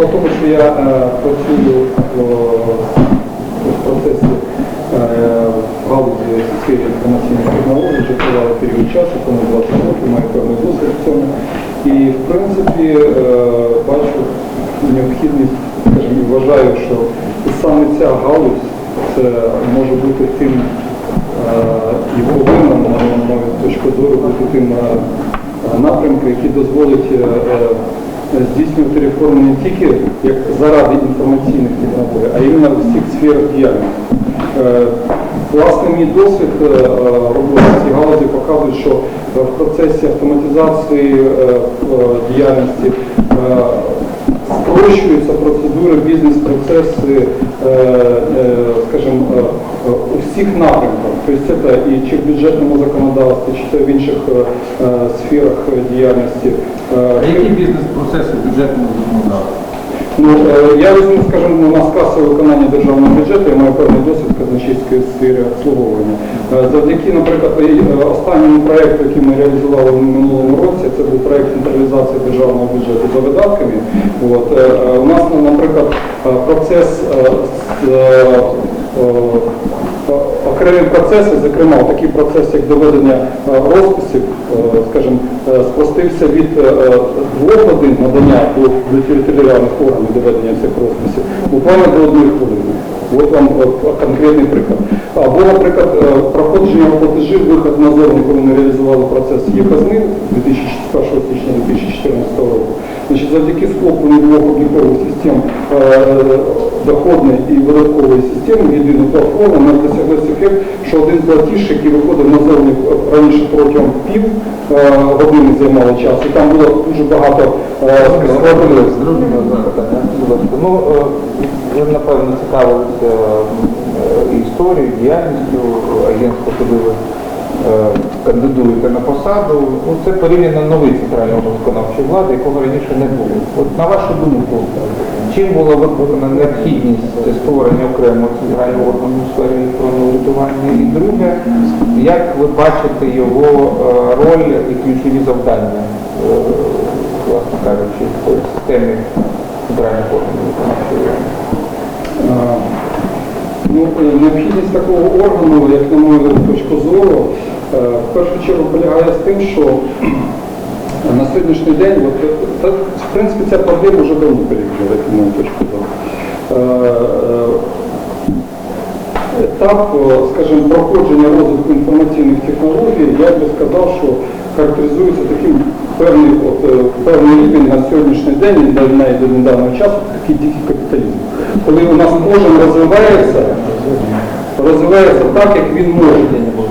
Справа в тому, що я е, працюю в процесі е, в галузі сфері інформаційних технологій, вже тривалий період часу, тому 20 років, маю певний досвід в цьому. І в принципі е, бачу необхідність, скажімо, і вважаю, що саме ця галузь це може бути тим і повинна, на мою точку зору, бути тим напрямку, який дозволить здійснювати реформи не тільки як заради інформаційних технологій, а іменно в усіх сферах діяльності. Власний Власне, мій досвід е, е, роботи в цій галузі показує, що е, в процесі автоматизації е, діяльності е, спрощуються процедури, бізнес-процеси, е, е, скажімо, е, у всіх напрямках. Тобто це і чи в бюджетному законодавстві, чи це в інших сферах діяльності. А які бізнес-процеси в бюджетному законодавстві? Ну, е, я візьму, скажімо, у нас касове виконання державного бюджету, я маю певний досвід казначейської сфері обслуговування. Е, Завдяки, наприклад, е, останньому проєкту, який ми реалізували в минулому році, це був проєкт централізації державного бюджету за видатками. От, у нас, ну, наприклад, процес окремі процеси, зокрема такий процес, як доведення е, розписів, е, скажімо, е, спростився від е, е, двох годин надання до, територіальних органів доведення цих розписів, буквально до одної хвилини. От вам е, конкретний приклад. Або, наприклад, е, проходження платежів, виход назовні, коли ми реалізували процес ЄКАЗНИ 2001 січня 2014 року. Значить, завдяки схопленню двох облікових систем е, доходної і видаткової системи в єдину платформу ми досягли ефект, що один з платіж, який виходив назовні раніше протягом пів е, години займало часу, і там було дуже багато е, ласка. Ну, е, ви, напевно, цікавилися історією, діяльністю агентства, куди ви кандидуєте на посаду. Ну, це порівняно новий центральний орган виконавчої влади, якого раніше не було. От на вашу думку, чим була виконана необхідність створення окремого центрального органу у сфері електронного урядування? І друге, як ви бачите його е, роль і ключові завдання, е, власне кажучи, в системі центральних органів виконавчої Ну, е, необхідність такого органу, як на мою точку зору, в першу чергу полягає з тим, що сьогоднішній день, от, е, та, в принципі, ця проблема вже давно переїжджала, як мою точку зору. Е, е, Етап, скажімо, проходження розвитку інформаційних технологій, я би сказав, що характеризується таким певний, от, певний рівень на сьогоднішній день, і до недавнього часу, такий дикий капіталізм. Коли у нас кожен розвивається, розвивається так, як він може.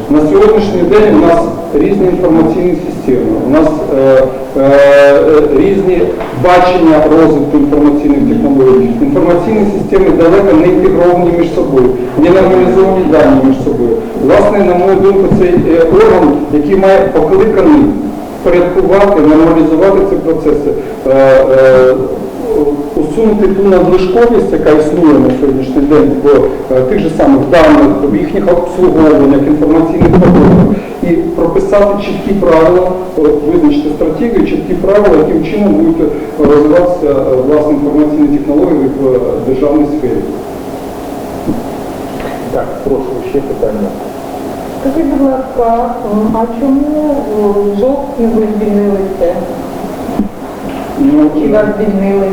На сьогоднішній день у нас різні інформаційні системи, у нас е, е, е, різні бачення розвитку інформаційних технологій. Інформаційні системи далеко не інтегровані між собою, не нормалізовані дані між собою. Власне, на мою думку, цей е, орган, який має покликаний порядкувати, нормалізувати ці процеси, е, е, усунути ту надлишковість, яка існує на сьогоднішній день в е, тих же самих даних, в їхніх обслуговуваннях, інформаційних потоках, і прописати чіткі правила, визначити стратегію, чіткі правила, яким чином будуть е, розвиватися е, власне інформаційні технології в державній сфері. Так, прошу, ще питання. Скажіть, будь ласка, а чому жовтні ви звільнилися? Ну, Чи вас звільнили?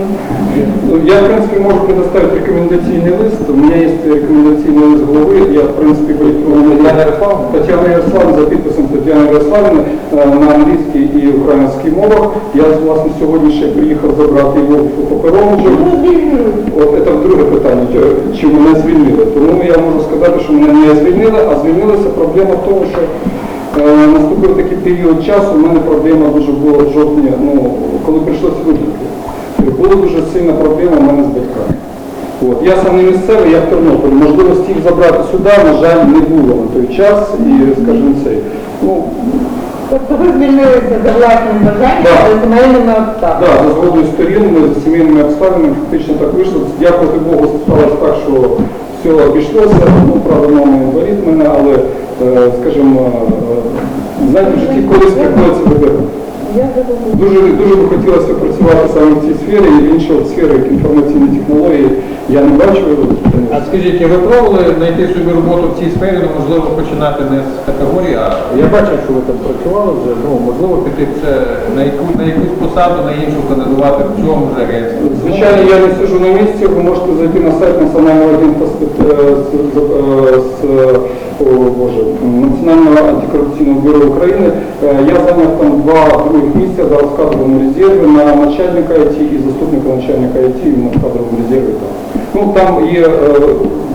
Ну, Я, в принципе, могу предоставить рекомендацийный лист. У меня есть рекомендацийный лист головы. Я, в принципе, в электронном виде- Тетяна Ярославовна? Татьяна Ярославовна за підписом Тетяни Ярославівни е, на англійській і українській мовах. Я, власне, сьогодні ще приїхав забрати його в паперовому вже. Чому звільнилися? От це друге питання, чи- чи мене звільнили. Тому я можу сказати, що мене не звільнили, а звільнилася проблема в тому, що е, наступив такий період часу, у мене проблема дуже була в жовтні, ну, коли прийшлося вибрати. Була дуже сильна проблема в мене з батьками. От. Я сам не місцевий, я в Тернополі. Можливості їх забрати сюди, на жаль, не було на той час і, скажімо, цей. Ну, Тобто ви звільнилися за власним бажанням, за сімейними обставинами? Да, за згодою сторін, ми з сімейними обставинами фактично так вийшло. Дякувати Богу, сталося так, що все обійшлося. Ну, правда, мама інвалід мене, але, е, скажімо, е, знаєте, в житті колись приходиться зрозуміла. Дуже, дуже би хотілося працювати саме в цій сфері, і іншої сфери, як інформаційні технології, я не бачу. А скажіть, ви пробували знайти собі роботу в цій сфері, ну, можливо, починати не з категорії, а я бачив, що ви там працювали вже, ну, можливо, піти ще на, яку, на якусь посаду, на іншу кандидувати в цьому ж агентстві. Звичайно, я не сиджу на місці, ви можете зайти на сайт Національного агентства з, з, з, з о, Боже, Національного антикорупційного бюро України. Е, Я зайняв там два других місця зараз в кадровому резерві на начальника ІТ і заступника начальника ІТ на кадровому резерві. Там. Ну, там є е,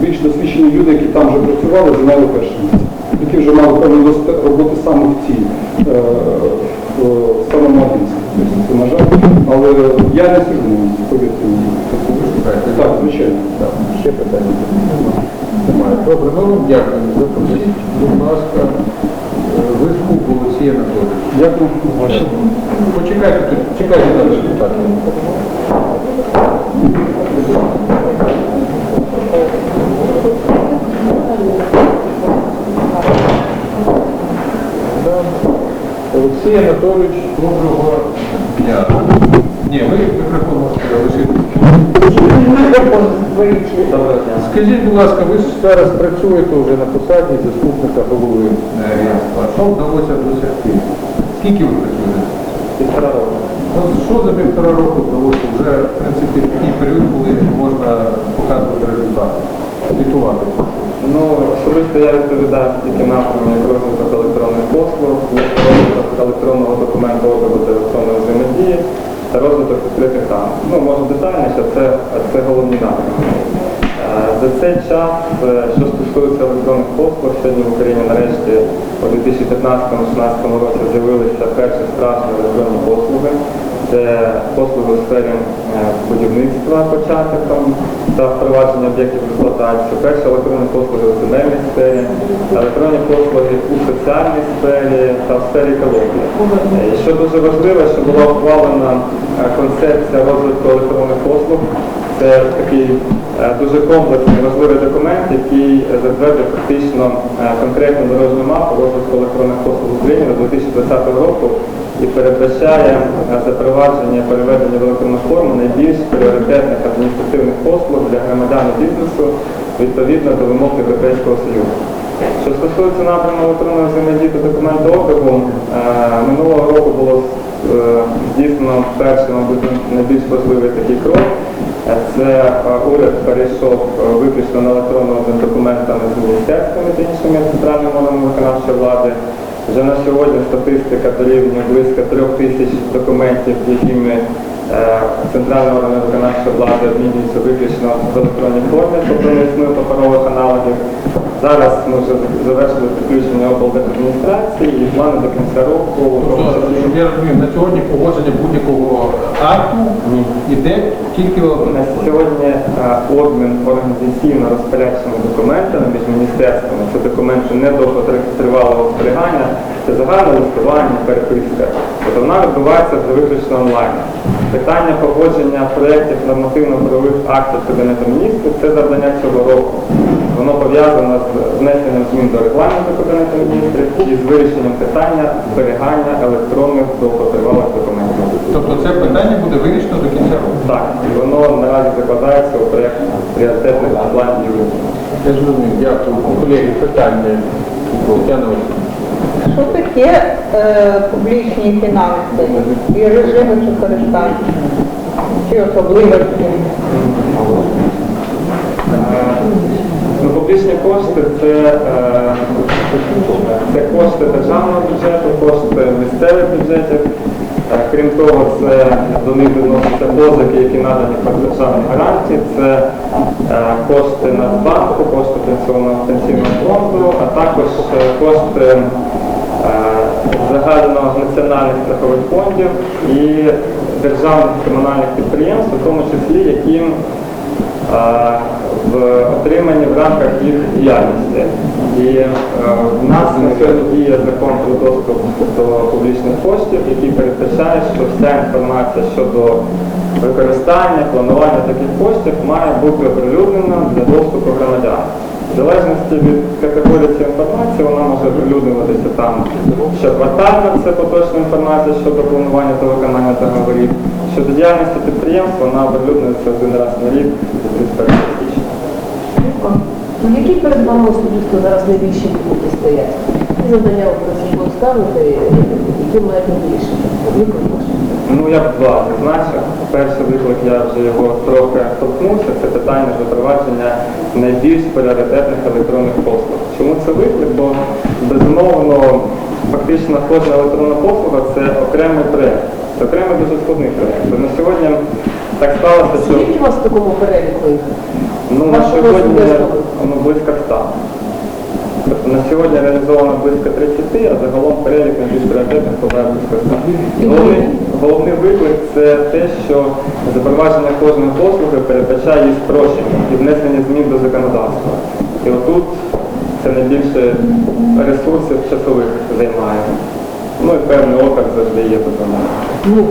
більш досвідчені люди, які там вже працювали, зайняли перше місце. Які вже мали досвід роботи саме в цій е, самому агентстві. Тобто Це, на жаль, але я не місці, повірте мені. Так, звичайно. Так, ще питання. Добре, ну дякую. Запросіть, будь ласка, е, виступ Олексія Анатолійовича. Дякую. Почекайте тут, чекайте на результати. Олексій Анатолійович, доброго дня. Ні, ви мікрофон можете залишити. Скажіть, будь ласка, ви ж зараз працюєте вже на посаді заступника голови е, агентства. Що вдалося досягти? Скільки ви працюєте? Півтора року. Що за півтора року вдалося вже, в принципі, такий період, коли можна показувати результати, звітувати? Ну, особисто я відповідаю тільки напряму як розвиток електронних послуг, розвиток електронного документу та електронної взаємодії розвиток відкритих даних. Ну, може детальніше, це, це головні напрямки. Е, За цей час, е, що стосується електронних послуг, сьогодні в Україні нарешті у 2015-2016 році з'явилися перші страшні електронні послуги. Це послуги у сфері е, будівництва початок та впровадження об'єктів експлуатації, перші електронні послуги у земельній сфері, електронні послуги у соціальній сфері та в сфері екології. Що дуже важливо, що була ухвалена е, концепція розвитку електронних послуг. Це такий е, дуже комплексний важливий документ, який затвердив фактично конкретну дорожню мапу розвитку електронних послуг в Україні до 2020 року і передбачає е, запровадження переведення в електронну форму найбільш пріоритетних адміністративних послуг для громадян і бізнесу відповідно до вимог Європейського Союзу. Що стосується напряму електронної взаємодії та документообігу, е, минулого року було е, здійснено перший, мабуть, найбільш важливий такий крок. Це уряд перейшов виключно на електронну обмін документами з міністерствами та іншими центральними органами виконавчої влади. Вже на сьогодні статистика дорівнює близько трьох тисяч документів, якими е, центральні органи виконавчої влади обмінюються виключно в електронній формі, тобто не існує паперових аналогів. Зараз ми вже завершили підключення облдержадміністрації і плани до кінця року. Тобто, щоб я розумів, на сьогодні погодження будь-якого акту йде тільки На сьогодні е, обмін організаційно-розпорядчими документами між міністерствами, це документи не довготривалого зберігання, це загальне листування, переписка. Тобто вона відбувається вже виключно онлайн. Питання погодження проєктів нормативно-правових актів Кабінету міністрів це завдання цього року. Воно пов'язано з внесенням змін до регламенту Кабінету міністрів і з вирішенням питання зберігання електронних довготривалих документів. Тобто це питання буде вирішено до кінця року. Так, і воно наразі закладається у проєкт пріоритетних планів. Я зрозумів, дякую. Колеги, питання. Що таке е, публічні фінанси і режими використання? Чи особливості? Ну, публічні кошти це, е, це кошти державного бюджету, кошти місцевих бюджетів. Крім того, це до них відносяться позики, які надані під державні гарантії, це е, кошти Нацбанку, кошти пенсійного фонду, а також е, кошти е, загальнонаціональних страхових фондів і державних комунальних підприємств, у тому числі а, в отриманні в рамках їх діяльності. І е, в нас на сьогодні діє закон про доступ до публічних коштів, який передбачає, що вся інформація щодо використання, планування таких коштів має бути оприлюднена для доступу громадян. В залежності від категорії цієї інформації вона може оприлюднюватися там щоквартально, це поточна інформація щодо планування та виконання договорів. Щодо діяльності підприємства, вона оприлюднюється один раз на рік 31 січня. Ну, які перед вами особисто зараз найбільші виклики стоять? І завдання будуть ставити, які маєте вирішити? Виклик ваш. Ну, я б два зазначив. Перший виклик, я вже його трохи торкнувся, це питання запровадження найбільш пріоритетних електронних послуг. Чому це виклик? Бо безумовно фактично кожна електронна послуга це окремий проєкт. Це окремий дуже складний проєкт. На сьогодні так сталося, що Скільки у вас в такому переліку ну, на сьогодні ну, близько 100. Тобто на сьогодні реалізовано близько 30, а загалом перелік найбільш пріоритетних 100. Головний, головний виклик це те, що запровадження кожної послуги передбачає її спрощення і внесення змін до законодавства. І отут це найбільше ресурсів часових займає. Ну і певний опір завжди є безумовно. Ну.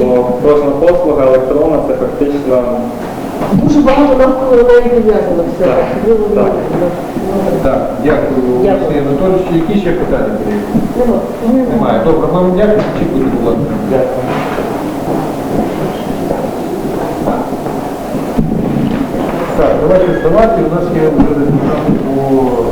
Бо кожна послуга електронна це фактично Дуже багато навколо неї пов'язано все. Так, так. Так, дякую, Дякую. Олексій Анатолійович. Які ще питання? приїхали. нема. Немає. Добре, вам дякую. Чи буде була? Дякую. Так, давайте вставати. У нас є вже результати по